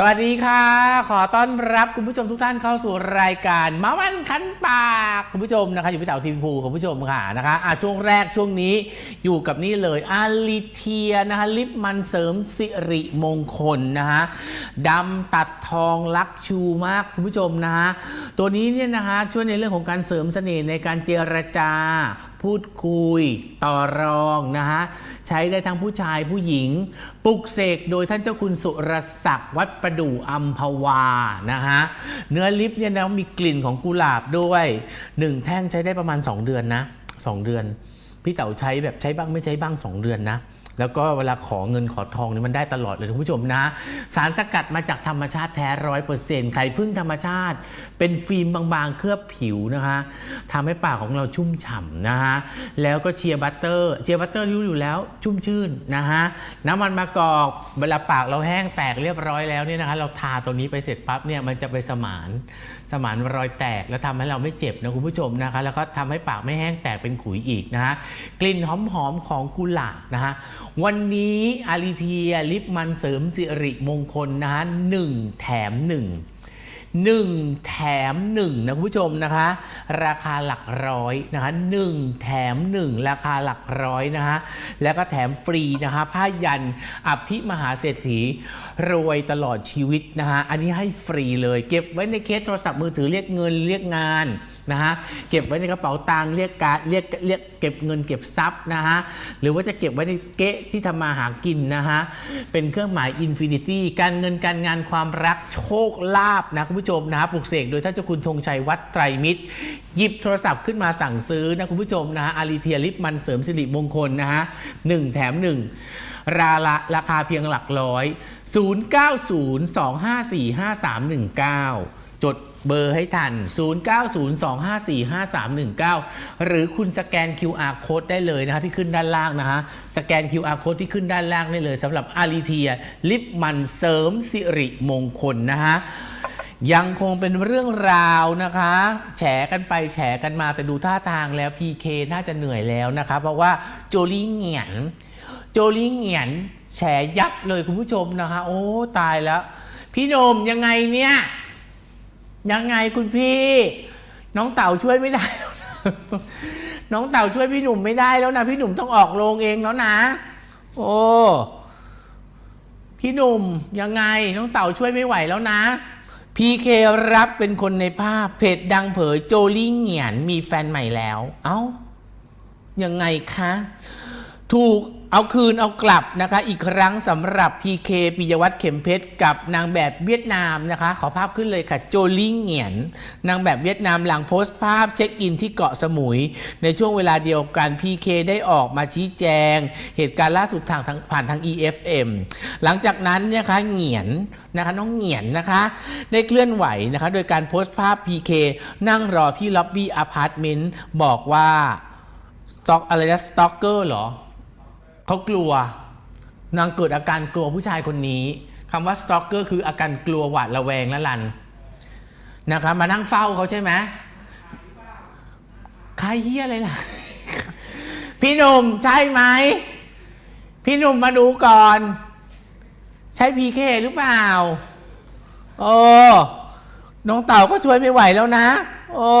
สวัสดีค่ะ ขอต้อนรับคุณผู้ชมทุกท่านเข้าสู่รายการมาวันคันปากคุณผู้ชมนะคะอยู่พี่เต๋าทีวีภูคุณผู้ชมค่ะนะคะอะช่วงแรกช่วงนี้อยู่กับนี่เลยอาลิเทียนะคะลิปมันเสริมสิริมงคลนะคะดำตัดทองลักชูมากคุณผู้ชมนะคะตัวนี้เนี่ยนะคะช่วยในเรื่องของการเสริมเสน่ห์ในการเจรจาพูดคุย ต่อรองนะฮะ ใช้ได้ทั้งผู้ชายผู้หญิง ปลุกเสกโดยท่านเจ้าคุณสุรศักดิ์วัดประดู่อัมพวานะฮะ เนื้อลิปเนี่ยนะมีกลิ่นของกุหลาบด้วยหนึ่งแท่งใช้ได้ประมาณ 2 เดือนนะ 2 เดือน พี่เต๋าใช้แบบใช้บ้างไม่ใช้บ้าง 2 เดือนนะ แล้วก็เวลาขอเงินขอทองนี่มันได้ตลอดเลยคุณผู้ชมนะ สารสกัดมาจากธรรมชาติแท้ร้อยเปอร์เซ็นต์ไข่พึ่งธรรมชาติ เป็นฟิล์มบางๆ เคลือบผิวนะคะทำให้ปากของเราชุ่มฉ่ำนะคะแล้วก็เชียร์บัตเตอร์เชียร์บัตเตอร์รู้อยู่แล้วชุ่มชื่นนะคะน้ำมันมะกอกเวลาปากเราแห้งแตกเรียบร้อยแล้วเนี่ยนะคะ เราทาตัวนี้ไปเสร็จปั๊บเนี่ยมันจะไปสมานสมานรอยแตกแล้วทำให้เราไม่เจ็บนะคุณผู้ชมนะคะ แล้วก็ทำให้ปากไม่แห้งแตกเป็นขุยอีกนะคะกลิ่นหอมๆของกุหลาบนะคะวันนี้อาริเทียลิปมันเสริมสิริมงคลนะคะหนึ่งแถมหนึ่งหนึ่งแถมหนึ่งนะคุณผู้ชมนะคะ ราคาหลักร้อยนะคะหนึ่งแถมหนึ่งราคาหลักร้อยนะคะแล้วก็แถมฟรีนะคะผ้ายันอภิมหาเศรษฐีรวยตลอดชีวิตนะคะอันนี้ให้ฟรีเลย เก็บไว้ในเคสโทรศัพท์มือถือเรียกเงินเรียกงาน นะฮะเก็บไว้ในกระเป๋าตังค์เรียกการเรียกเรียกเก็บเงินเก็บทรัพย์นะฮะหรือว่าจะเก็บไว้ในเก๊ะที่ทำมาหากินนะฮะเป็นเครื่องหมายอินฟินิตี้การเงินการงานความรักโชคลาภนะคุณผู้ชมนะฮะปลุกเสกโดยท่านเจ้าคุณธงชัยวัดไตรมิตร หยิบโทรศัพท์ขึ้นมาสั่งซื้อนะคุณผู้ชมนะฮะอารีเทียลิปมันเสริมสิริมงคลนะฮะหนึ่งแถมหนึ่งราละราคาเพียงหลักร้อย 0902545319 จด เบอร์ให้ทัน 0902545319 หรือคุณสแกน QR code ได้เลยนะคะที่ขึ้นด้านล่างนะฮะสแกน QR code ที่ขึ้นด้านล่างได้เลยสำหรับอารีเทีย ลิปมันเสริมสิริมงคลนะฮะยังคงเป็นเรื่องราวนะคะ แฉกันไปแฉกันมาแต่ดูท่าทางแล้ว PK น่าจะเหนื่อยแล้วนะคะ เพราะว่าโจลี่เหงียน โจลี่เหงียน แฉยับเลยคุณผู้ชมนะคะ โอ้ ตายแล้ว พี่โนมยังไงเนี่ย ยังไงคุณพี่ น้องเต่าช่วยไม่ได้แล้วน้องเต่าช่วยพี่หนุ่มไม่ได้แล้วนะ พี่หนุ่มต้องออกโรงเองแล้วนะ โอ้พี่หนุ่มยังไงน้องเต่าช่วยไม่ไหวแล้วนะพีเครับเป็นคนในภาพเพจดังเผยโจลี่เหงียนมีแฟนใหม่แล้ว เอ้ายังไงคะ ถูกเอาคืนเอากลับนะคะ อีกครั้งสำหรับ PK ปิยวัฒน์เข็มเพชรกับนางแบบเวียดนามนะคะ ขอภาพขึ้นเลยค่ะ โจลี่เหงียน นางแบบเวียดนามหลังโพสต์ภาพเช็คอินที่เกาะสมุย ในช่วงเวลาเดียวกัน PK ได้ออกมาชี้แจง เหตุการณ์ล่าสุดทางผ่านทาง EFM หลังจากนั้นนยนะคะเหงียนนะคะน้องเหงียนนะคะ ได้เคลื่อนไหวนะคะ โดยการโพสต์ภาพ PK นั่งรอที่ล็อบบี้อพาร์ตเมนต์บอกว่าสต็อกอะไรนะสต็อกเกอร์เหรอ เขากลัวนางเกิดอาการกลัวผู้ชายคนนี้คำว่าสตอกเกอร์คืออาการกลัวหวาดระแวงและลันนะคะมานั่งเฝ้าเขาใช่ไหมใครเฮียอะไรล่ะ พี่หนุ่มใช่ไหม พี่หนุ่มมาดูก่อน ใช่พีเคหรือเปล่า โอ้น้องเต่าก็ช่วยไม่ไหวแล้วนะ โอ้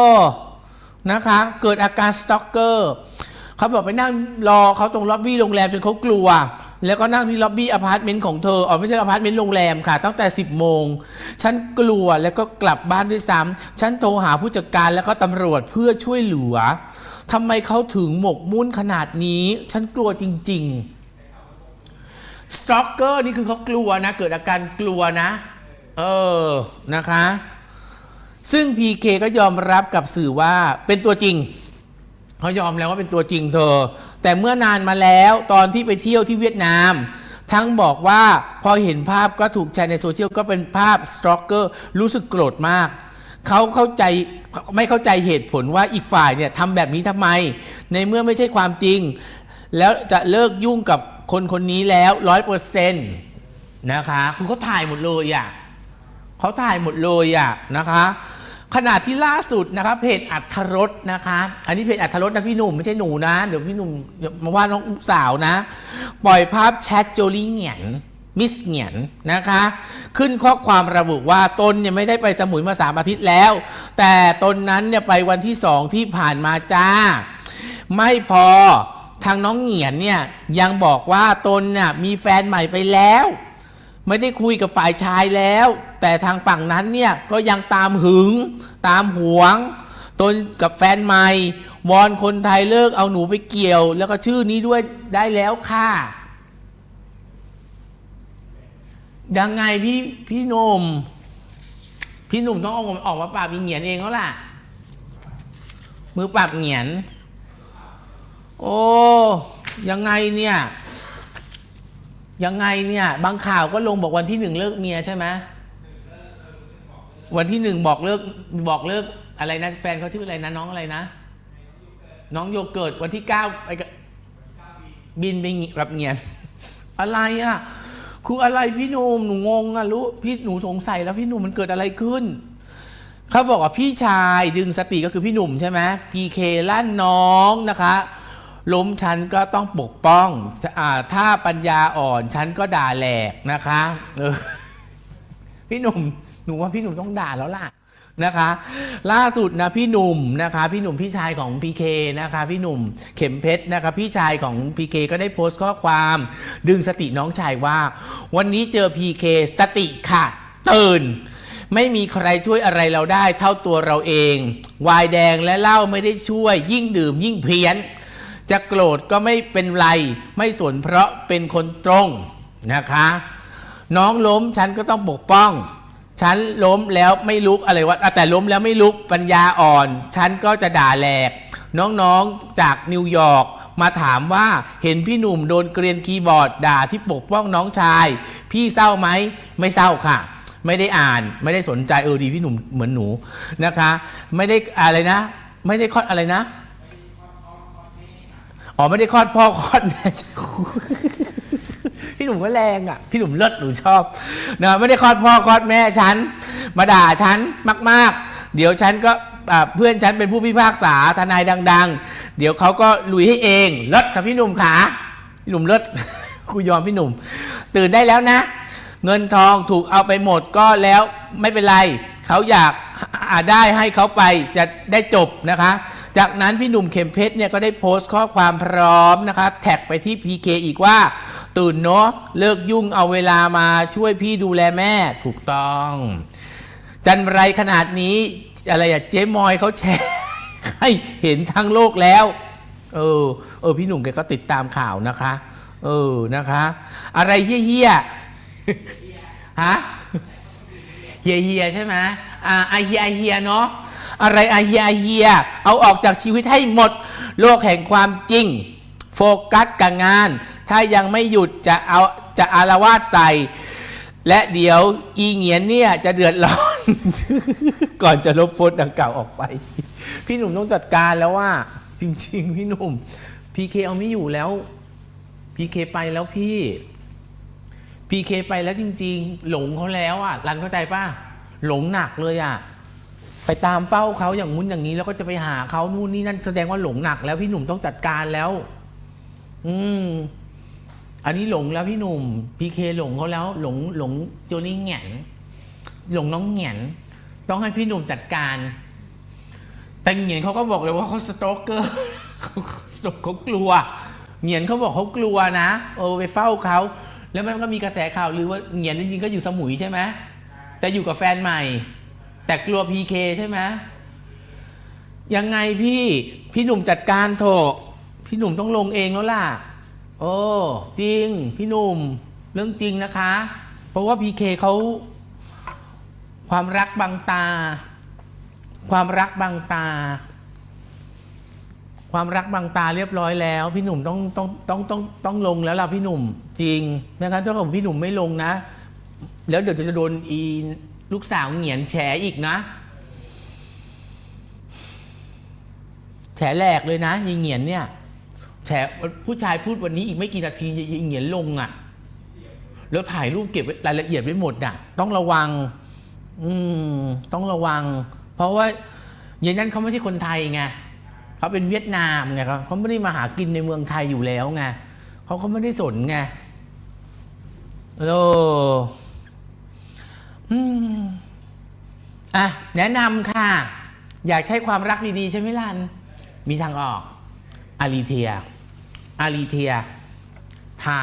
นะคะ เกิดอาการสตอกเกอร์ เขาบอกไปนั่งรอเขาตรงล็อบบี้โรงแรมจนเขากลัว แล้วก็นั่งที่ล็อบบี้อพาร์ตเมนต์ของเธออ๋อไม่ใช่อพาร์ตเมนต์โรงแรมค่ะ ตั้งแต่ 10 โมง ฉันกลัวแล้วก็กลับบ้านด้วยซ้ำฉันโทรหาผู้จัดการแล้วก็ตำรวจเพื่อช่วยเหลือทำไมเขาถึงหมกมุ่นขนาดนี้ ฉันกลัวจริง ๆ สตอกเกอร์นี่คือเขากลัวนะ เกิดอาการกลัวนะ เออนะคะซึ่ง PK ก็ยอมรับกับสื่อว่าเป็นตัวจริง เขายอมแล้วว่าเป็นตัวจริงเธอ แต่เมื่อนานมาแล้วตอนที่ไปเที่ยวที่เวียดนาม ทั้งบอกว่าพอเห็นภาพก็ถูกแชร์ในโซเชียลก็เป็นภาพสตรอกเกอร์รู้สึกโกรธมากเขาเข้าใจไม่เข้าใจเหตุผลว่าอีกฝ่ายเนี่ยทำแบบนี้ทำไม ในเมื่อไม่ใช่ความจริง แล้วจะเลิกยุ่งกับคนคนนี้แล้วร้อยเปอร์เซ็นต์นะคะคือเขาถ่ายหมดเลยอะเขาถ่ายหมดเลยอะนะคะ ขณะที่ล่าสุดนะคะเพจอัธรสนะคะ อันนี้เพจอัธรสนะพี่หนุ่มไม่ใช่หนูนะ เดี๋ยวพี่หนุ่มมาว่าน้องสาวนะ ปล่อยภาพแชทโจลี่เหงียนมิสเหงียนนะคะ ขึ้นข้อความระบุว่าตนเนี่ยไม่ได้ไปสมุยมาสามอาทิตย์แล้ว แต่ตนนั้นเนี่ยไปวันที่สองที่ผ่านมาจ้า ไม่พอทางน้องเหงียนเนี่ยยังบอกว่าตนเนี่ยมีแฟนใหม่ไปแล้ว ไม่ได้คุยกับฝ่ายชายแล้ว แต่ทางฝั่งนั้นเนี่ยก็ยังตามหึง ตามหวง ตนกับแฟนใหม่วอนคนไทยเลิกเอาหนูไปเกี่ยว แล้วก็ชื่อนี้ด้วยได้แล้วค่ะยังไงพี่พี่หนุ่มพี่หนุ่มต้องเอาออกมาปราบอีเหงียนเองแล้วล่ะ มือปราบเหงียน โอ้ยังไงเนี่ย ยังไงเนี่ย บางข่าวก็ลงบอกวันที่หนึ่งเลิกเมียใช่ไหมวันที่หนึ่งบอกเลิกบอกเลิกอะไรนะแฟนเขาชื่ออะไรนะน้องอะไรนะ น้องโยเกิร์ตวันที่เก้าไปบินไปรับเงียนอะไรอะคืออะไรพี่หนุ่มหนูงงอะรู้พี่หนูสงสัยแล้วพี่หนุ่มมันเกิดอะไรขึ้นเขาบอกว่าพี่ชายดึงสติก็คือพี่หนุ่มใช่ไหมพีเคลั่นน้องนะคะ ล้มฉันก็ต้องปกป้องอถ้าปัญญาอ่อนฉันก็ด่าแหลกนะคะออพี่หนุ่มหนูว่าพี่หนุ่มต้องด่าแล้วล่ะนะคะ ล่าสุดนะพี่หนุ่มนะคะพี่หนุ่มพี่ชายของพีเคนะคะพี่หนุ่มเข็มเพชรนะคะพี่ชายของพีเคก็ได้โพสต์ข้อความ ดึงสติน้องชายว่า วันนี้เจอพีเคสติค่ะตื่นไม่มีใครช่วยอะไรเราได้เท่าตัวเราเอง วายแดงและเหล้าไม่ได้ช่วย ยิ่งดื่มยิ่งเพี้ยน จะโกรธก็ไม่เป็นไร ไม่สนเพราะเป็นคนตรงนะคะ น้องล้มฉันก็ต้องปกป้อง ฉันล้มแล้วไม่ลุกอะไรวะอะแต่ล้มแล้วไม่ลุกปัญญาอ่อน ฉันก็จะด่าแหลก น้องๆจากนิวยอร์กมาถามว่าเห็นพี่หนุ่มโดนเกรียนคีย์บอร์ดด่าที่ปกป้องน้องชาย พี่เศร้าไหมไม่เศร้าค่ะ ไม่ได้อ่านไม่ได้สนใจเออดีพี่หนุ่มเหมือนหนูนะคะ ไม่ได้อะไรนะ ไม่ได้คอดอะไรนะ อ๋อไม่ได้คลอดพ่อคลอดแม่พี่หนุ่มก็แรงอะ พี่หนุ่มเลิศหนูชอบนะไม่ได้คลอดพ่อคลอดแม่ฉัน มาด่าฉันมาก ๆ เดี๋ยวฉันก็เพื่อนฉันเป็นผู้พิพากษาทนายดัง ๆ เดี๋ยวเขาก็ลุยให้เองเลิศค่ะพี่หนุ่มขาพี่หนุ่มเลิศครูยอมพี่หนุ่ม ตื่นได้แล้วนะ เงินทองถูกเอาไปหมดก็แล้วไม่เป็นไร เขาอยากได้ให้เขาไปจะได้จบนะคะ จากนั้นพี่หนุ่มเข็มเพชรเนี่ยก็ได้โพสต์ข้อความพร้อมนะคะแท็กไปที่ PK อีกว่า ตื่นเนาะเลิกยุ่งเอาเวลามาช่วยพี่ดูแลแม่ถูกต้อง จันไรขนาดนี้อะไรอะเจ๊มอยเขาแชร์ให้เห็นทั้งโลกแล้ว เออ เออ พี่หนุ่มแกก็ติดตามข่าวนะคะ เออนะคะ อะไรเฮี้ยๆฮะเฮียเฮียใช่ไหมอ่าไอเฮียไอเฮียเนาะ อะไรไอเฮียไอเฮีย เอาออกจากชีวิตให้หมด โลกแห่งความจริง โฟกัสกับงาน ถ้ายังไม่หยุดจะเอาจะอารวาสใส่ และเดี๋ยวอีเงียนเนี่ยจะเดือดร้อน ก่อนจะลบโพสต์ดังกล่าวออกไป พี่หนุ่มต้องจัดการแล้วว่า จริง ๆ พี่หนุ่มพีเคเอาไม่อยู่แล้วพีเคไปแล้วพี่พีเคไปแล้วจริง ๆ หลงเขาแล้วอะรันเข้าใจป่ะหลงหนักเลยอะ ไปตามเฝ้าเขาอย่างงุ้นอย่างนี้ แล้วก็จะไปหาเขานู่นนี่นั่นแสดงว่าหลงหนักแล้วพี่หนุ่มต้องจัดการแล้ว อืม อันนี้หลงแล้วพี่หนุ่มพีเคหลงเขาแล้ว หลงหลงโจนี่เหงียนหลงน้องเหงียนต้องให้พี่หนุ่มจัดการ แต่เหงียนเขาก็บอกเลยว่าเขาสโตรกเกอร์เขาสตกเขากลัว เหงียนเขาบอกเขากลัวนะเออไปเฝ้าเขาแล้วมันก็มีกระแสข่าวลือว่าเหงียนจริงๆก็อยู่สมุยใช่ไหมแต่อยู่กับแฟนใหม่ แต่กลัวพีเคใช่ไหมยังไงพี่พี่หนุ่มจัดการโถอะพี่หนุ่มต้องลงเองแล้วล่ะ โอ้จริง พี่หนุ่มเรื่องจริงนะคะ เพราะว่าพีเคเขาความรักบังตา ความรักบังตา ความรักบังตาเรียบร้อยแล้ว พี่หนุ่มต้องต้องต้องต้องต้องลงแล้วล่ะพี่หนุ่ม จริงไม่งั้นถ้าเกิดพี่หนุ่มไม่ลงนะ แล้วเดี๋ยวจะโดนอี ลูกสาวเหงียนแฉอีกนะ แฉแหลกเลยนะยีเหงียนเนี่ยแฉผู้ชายพูดวันนี้อีกไม่กี่นาทียีเหงียนลงอะ่ะ แล้วถ่ายรูปเก็บรายละเอียดไว้หมดอะ ต้องระวัง อืม ต้องระวัง เพราะว่าอย่างนั้นเขาไม่ใช่คนไทยไงเขาเป็นเวียดนามไงเขาเขาไม่ได้มาหากินในเมืองไทยอยู่แล้วไงเขาเขาไม่ได้สนไงอโอ้ อืมอะแนะนำค่ะ อยากใช้ความรักดีๆ ใช่ไหมลัน มีทางออกอารีเทียอารีเทีย ทา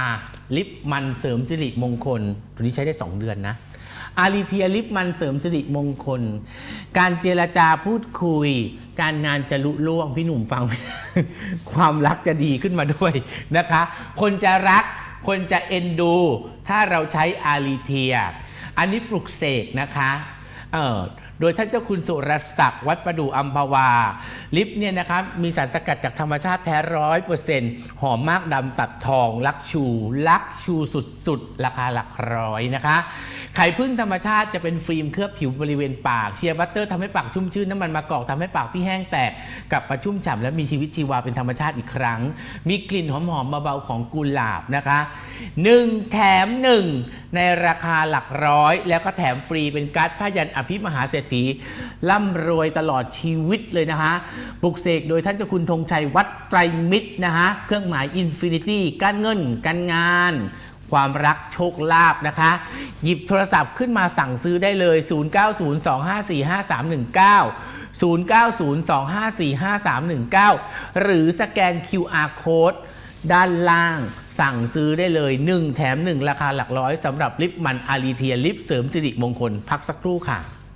ลิปมันเสริมสิริมงคล ตัวนี้ใช้ได้ 2 เดือนนะอารีเทียลิปมันเสริมสิริมงคล การเจรจาพูดคุย การงานจะลุล่วงพี่หนุ่มฟัง ความรักจะดีขึ้นมาด้วยนะคะ คนจะรัก คนจะเอ็นดู ถ้าเราใช้อารีเทีย อันนี้ปลุกเสกนะคะ เออ โดยท่านเจ้าคุณสุรศักดิ์วัดประดู่อัมพวา ลิปเนี่ยนะครับมีสารสกัดจากธรรมชาติแท้ร้อยเปอร์เซ็นต์หอมมากดำตัดทองลักชู ลักชูสุดๆ ราคาหลักร้อยนะคะไข่พึ่งธรรมชาติจะเป็นฟิล์มเคลือบผิวบริเวณปากเชียร์บัตเตอร์ทำให้ปากชุ่มชื่นน้ำมันมะกอกทำให้ปากที่แห้งแตกกลับมาชุ่มฉ่ำและมีชีวิตชีวาเป็นธรรมชาติอีกครั้ง มีกลิ่นหอมๆเบาๆของกุหลาบนะคะ1แถม1ในราคาหลักร้อย แล้วก็แถมฟรีเป็นการ์ดผ้ายันอภิมหาเศรษฐีร่ำรวยตลอดชีวิตเลยนะคะปลุกเสกโดยท่านเจ้าคุณธงชัยวัดไตรมิตรนะคะเครื่องหมายอินฟินิตี้การเงิน การงาน ความรักโชคลาภนะคะ หยิบโทรศัพท์ขึ้นมาสั่งซื้อได้เลย 0902545319 0902545319 หรือสแกน QR code ด้านล่างสั่งซื้อได้เลย 1 แถม 1 ราคาหลักร้อยสำหรับลิปมันอารีเทียลิปเสริมสิริมงคล พักสักครู่ค่ะ